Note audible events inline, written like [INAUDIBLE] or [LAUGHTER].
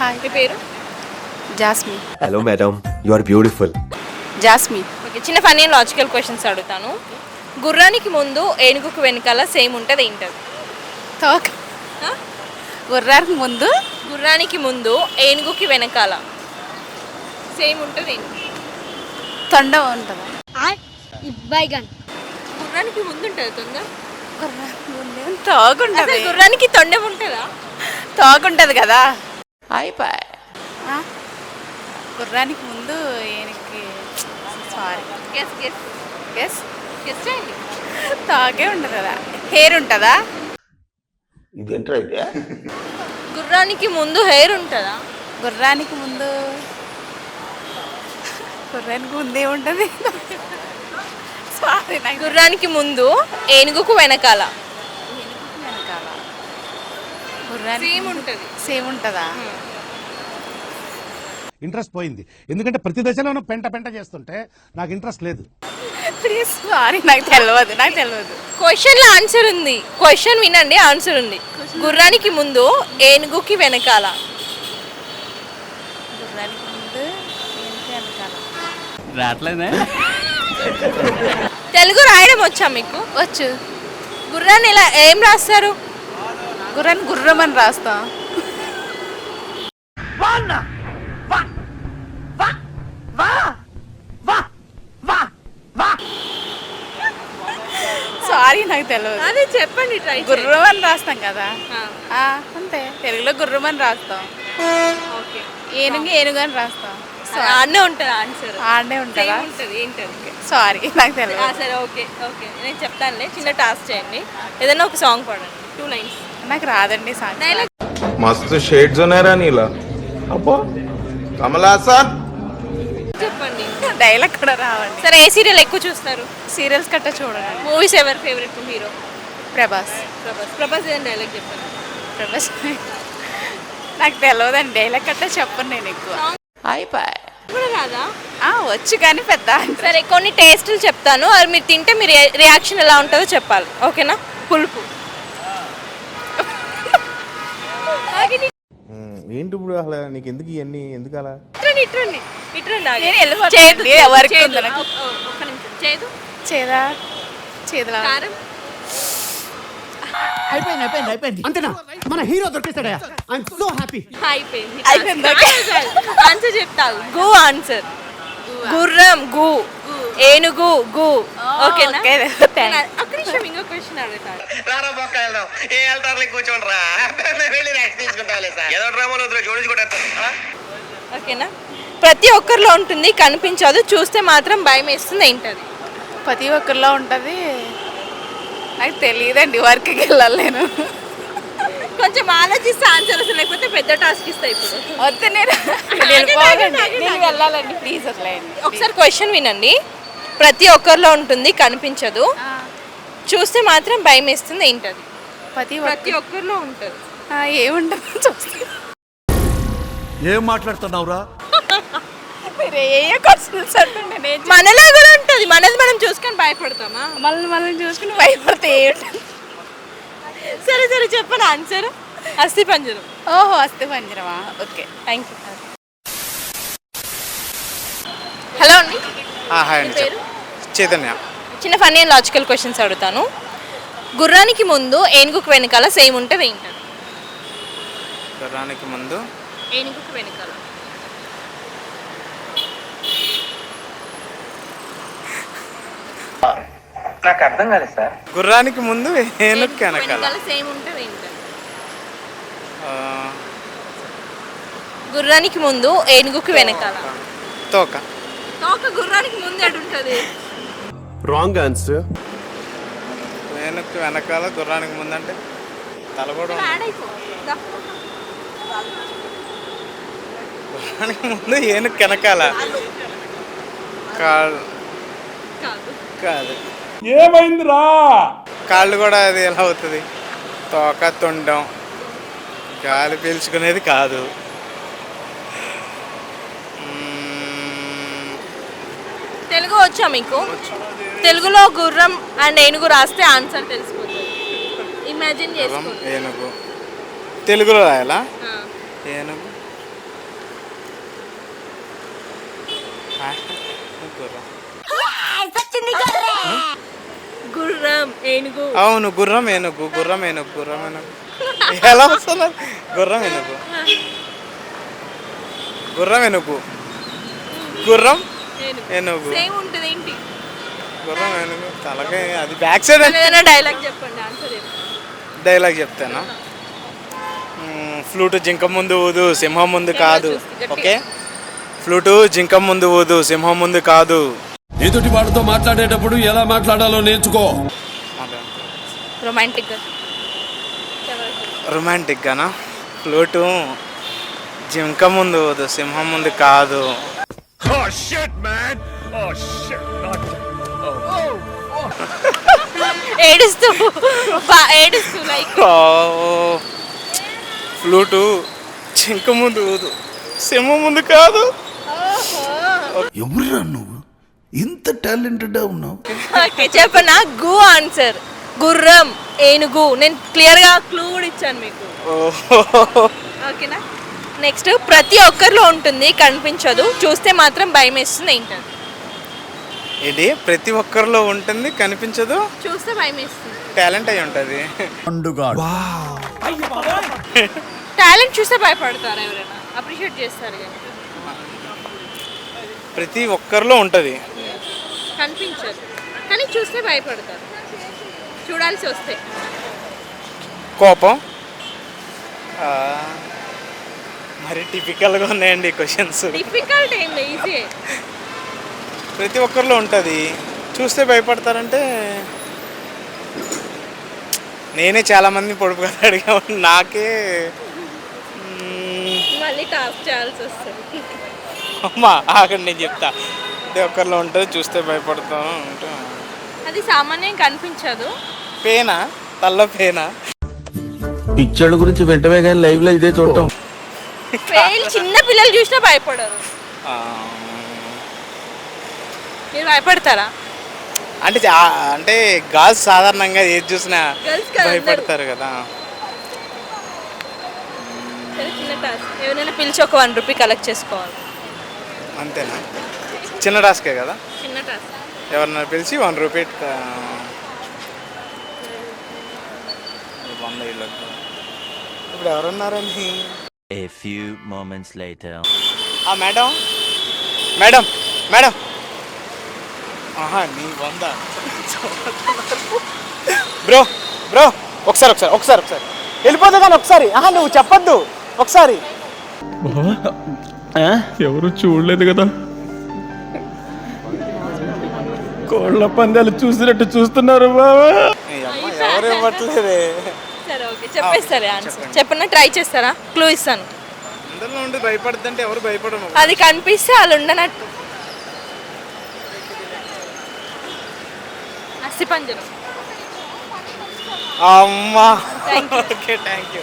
Hi మీ పేరు? Jasmi Hello, madam. You are beautiful. Jasmi okay చిన్న ఫన్నీ లాజికల్ క్వశ్చన్స్ అడుగుతాను. గుర్రానికి ముందు ఏనుగుకు వెనకాల సేమ్ ఉంటుంది ఏంటది? తోక? గుర్రానికి ముందు? గుర్రానికి ముందు ఏనుగుకి వెనకాల సేమ్ ఉంటుంది ఏంటి? తొండ ఉంటుందా? బైగన్. గుర్రానికి ముందు ఉంటుంది తొందర గుర్రానికి ముందు తోక ఉంటుంది అసలు గుర్రానికి తొండెం ఉంటుందా? తోక ఉంటుంది కదా? అయిపోయి గుర్రానికి ముందు ఏనికి sorry. Guess guess guess guess చేయండి. తోకే ఉంటుంది? కదా హెయిర్ ఉంటుందా గుర్రానికి ముందు హెయిర్ ఉంటుందా? గుర్రానికి ముందు. గుర్రానికి ముందు ఏముంటుంది సారీ నాకు గుర్రానికి ముందు ఏనుగుకు వెనకాల. సేమ్ ఉంటుంది. సేమ్ ఉంటుందా? ఇంట్రెస్ట్ పోయింది. ఎందుకంటే ప్రతి దశలోనూ పెంట పెంట చేస్తుంటే నాకు ఇంట్రెస్ట్ లేదు. ప్లీజ్ సారీ నాకు తెలియదు నాకు తెలియదు క్వశ్చన్లో ఆన్సర్ ఉంది. క్వశ్చన్ వినండి ఆన్సర్ ఉంది. గుర్రానికి ముందు ఏనుగుకి వెనకాల. గుర్రానికి ముందు ఏనుగు వెనకాల. రావట్లేదే? తెలుగు రాయడం వచ్చా మీకు? వచ్చు. గుర్రాన్ని ఎలా ఏం రాస్తారు? గుర్రాన్ని గుర్రం అని రాస్తాం. సారీ నాకు తెలియదు అదే చెప్పండి ట్రై గుర్రం అని రాస్తాం కదా. ఆ, అంతే. తెలుగులో గుర్రం అని రాస్తాం. ఓకే. ఏనుగు ఏనుగు అని రాస్తాం. అన్నీ ఉంటుంది ఆన్సర్ ఆడనే ఉంటుందా? ఉంటుంది ఏంటది సారీ నాకు తెలియదు సరే ఓకే ఓకే. నేను చెప్తానులే. చిన్న టాస్క్ చేయండి. ఏదైనా ఒక సాంగ్ పాడండి. టూ లైన్స్ నాకు రాదండి సాంగ్ మస్తు షేడ్స్ ఉన్నారా నీలా. అబ్బో. సార్. చెప్పండి. డైలాగ్ కూడా రావండి. సరే ఏ సీరియల్ ఎక్కువ చూస్తారు? సీరియల్స్ కట్ట చూడండి మూవీస్ ఎవరి ఫేవరెట్ హీరో ప్రభాస్. ప్రభాస్. ప్రభాస్ ఏదైనా డైలాగ్ చెప్పండి ప్రభాస్. నాకు తెలియదండి డైలాగ్ కట్ట చెప్పను నేను ఎక్కువ. అయిపోయి. కూడా కాదా వచ్చు కానీ పెద్ద సరే కొన్ని టేస్ట్లు చెప్తాను. అది మీరు తింటే మీ రియాక్షన్ ఎలా ఉంటుందో చెప్పాలి. ఓకేనా? పులుపు. ఏంటి ఇప్పుడు అసలు? నీకు ఎందుకు ఇవన్నీ? ఎందుకు అలా? ఇట్రండి ఇట్రండి. ఇట్రండి. ఆగండి. నేను వెళ్ళిపోతాను. చేదు. ఏ, వర్క్ చేదు. ఉంది నాకు. ఒక్క- ఒక్క నిమిషం. చేదు? చేదా? చేదులా? కారం? అయిపోయింది అయిపోయింది అయిపోయింది. అంతేనా? మన హీరో దొరికేస్తాడయా ఐఎమ్ సో హ్యాపీ అయిపోయింది. అయిపోయింది, ఆన్సర్ చెప్తావు. గు ఆన్సర్. గుర్రం గు. ఏనుగు గు. ఓకేనా? ఓకే, నిమిషం ఇంకో క్వశ్చన్ అడుగుతాను రారా పక్క వెళ్దాం ఏ వెళ్తారు? కూర్చోండి రా వెళ్ళి నెక్స్ట్ తీసుకుంటావులే సార్. ఏదో డ్రామాలో జోడించుకుంటారు ఓకేనా? ప్రతి ఒక్కరిలో ఉంటుంది కనిపించదు చూస్తే మాత్రం భయం వేస్తుంది ఏంటది? ప్రతి ఒక్కరిలో ఉంటుంది. నాకు తెలియదండి వర్క్కి వెళ్ళాలి నేను. కొంచెం ఆలోచిస్తే ఆన్సర్ అసలు లేకపోతే పెద్ద టాస్క్ ఇస్తా ఇప్పుడు. వద్దు నేను వెళ్ళాలండి ప్లీజ్ వదిలేయండి ఒకసారి క్వశ్చన్ వినండి. ప్రతి ఒక్కరిలో ఉంటుంది కనిపించదు. చూస్తే మాత్రం భయం వేస్తుంది ఏంటది? ప్రతి ప్రతి ఒక్క ఒక్కరిలో ఉంటుంది. ఆ, ఏముంటుందో చూస్తే. ఏం మాట్లాడుతున్నావురా? మనలో కూడా ఉంటుంది. మనది మనం చూసుకొని భయపడతామా? మళ్ళీ మళ్ళీ చూసుకుని భయపడితే సరే సరే చెప్పను? ఆన్సర్ అస్థి పంజరం. ఓహో వస్తే పంజరమా? ఓకే థ్యాంక్ యూ హలో అండి. హాయ్ చైతన్య. చిన్న ఫన్నీ లాజికల్ క్వశ్చన్స్ అడుగుతాను. గుర్రానికి ముందు ఏనుగుకు వెనకాల సేమ్ ఉంటుంది ఏంటది గుర్రానికి ముందు ఏనుగుకు వెనకాల. నాకు అర్థం కాలేదు సార్. గుర్రానికి ముందు ఏనుగు వెనకాల. సేమ్ ఉంటుంది ఏంటది ఆ, గుర్రానికి ముందు ఏనుగుకి వెనకాల. తోక. తోక గుర్రానికి ముందు ఎటు Wrong answer. ఏనుగు వెనకాల గుర్రానికి ముందు అంటే తల కూడా ఉంది. గుర్రానికి ముందు ఏనుగు వెనకాల కాళ్ళు. కాదు కాదు. ఏమైందిరా? కాళ్ళు కూడా అది ఎలా అవుతుంది? తోక తొండం. గాలి పీల్చుకునేది కాదు. వచ్చా మీకు. తెలుగులో గుర్రం అండ్ ఏనుగు రాస్తే ఆన్సర్ తెలిసిపోతుంది. ఇమాజిన్ చేసుకో ఏనుగు. తెలుగులో రాయాలా? ఏనుగు. గుర్రం. అవును గుర్రం ఏనుగు గుర్రం ఏనుగు గుర్రం ఏనుగు. ఎలా వస్తున్నారు? గుర్రం ఏనుగు. గుర్రం ఏనుగు. గుర్రం ఏనుగు సేమ్ ఉంటుంది ఏంటి? గుర్రం ఏనుగు తలకాయ అది బ్యాక్ సైడ్ ఏదైనా డైలాగ్ చెప్పండి ఆన్సర్ చెప్పండి డైలాగ్ చెప్తానా? ఫ్లూట్ జింక ముందు ఊదు సింహం ముందు కాదు. ఓకే? ఫ్లూటు జింక ముందు ఊదు సింహం ముందు కాదు. ఎదుటి వాడితో మాట్లాడేటప్పుడు ఎలా మాట్లాడాలో నేర్చుకో. రొమాంటిక్గా రొమాంటిక్ గానా? ఫ్లూటు జింక ముందు ఊదు సింహం ముందు కాదు. [LAUGHS] ఏడుస్తూ. బా- ఏడుస్తూ లైక్ ఫ్లూటు జింక ముందు ఊదు. సింహం ముందు కాదు. ఎవరురా నువ్వు? ఇంత టాలెంటెడ్ ఉన్నావు. ఓకే చెప్పనా? గు ఆన్సర్ గుర్రం ఏనుగు. నేను క్లియర్గా క్లూ కూడా ఇచ్చాను మీకు. [LAUGHS] ఓకేనా నెక్స్ట్ ప్రతి ఒక్కరిలో ఉంటుంది కనిపించదు. చూస్తే మాత్రం భయం వేస్తుంది ఏంటది? ఇది ప్రతి ఒక్కరిలో ఉంటుంది కనిపించదు? చూస్తే భయం వేస్తుంది టాలెంట్ అయి ఉంటుంది. టాలెంట్ చూస్తే భయపడతారు ఎవరైనా? అప్రిషియేట్ చేస్తారు కానీ ప్రతి ఒక్కరిలో ఉంటుంది. కనిపించదు. కానీ చూస్తే భయపడతారు. చూడాల్సి వస్తే. కోపం. ఆ, మరి టిపికల్గా ఉన్నాయండి క్వశ్చన్స్ డిఫికల్ట్ ఏంటి ఈజీ ప్రతి ఒక్కరిలో ఉంటుంది. చూస్తే భయపడతారంటే నేనే చాలా మంది పొడుపు కథ అడిగా. నాకే మళ్ళీ టాస్క్ చేయాల్సి వస్తుంది. అమ్మా ఆగండి నేను చెప్తా. ప్రతి ఒక్కరిలో ఉంటుంది చూస్తే భయపడతాం అంటే అది సామాన్యం కనిపించదు. పేనా? తల్ల పేనా? పిక్చర్ల గురించి వెంటనే కానీ లైవ్లో ఇదే చూడటం. ఫెయిల్ చిన్న పిల్లలు చూసినా భయపడరు. మీరు భయపడతారా? అంటే అంటే గర్ల్స్ సాధారణంగా ఏది చూసినా. భయపడతారు కదా. ఎవరైనా పిలిచి ఒక వన్ రూపీ కలెక్ట్ చేసుకోవాలి. అంతేనా? చిన్న టాస్కే కదా? చిన్న టాస్క్. ఎవరన్నా పిలిచి వన్ రూపీ వంద ఇప్పుడు ఎవరున్నారండి? A few moments later. ఆ మేడం. Madam madam. ఆహా నీ వంద. బ్రో బ్రో ఒకసారి ఒకసారి ఒకసారి ఒకసారి. వెళ్ళిపోతే కానీ ఒకసారి. ఆహా నువ్వు చెప్పొద్దు. ఒకసారి. ఎవరు చూడలేదు కదా? కోళ్ళ పందాలు చూసినట్టు చూస్తున్నారు బాబా ఎవరు ఇవ్వట్లేదే? ఓకే చెప్పేస్తారా ఆన్సర్ చెప్పిన? ట్రై చేస్తారా? క్లూ ఇస్తాను. అందరిలో ఉండి భయపడుతుంటే ఎవరు భయపడము అది కనిపిస్తే వాళ్ళు ఉండనట్టు. అస్థిపంజరం అమ్మా. Okay thank you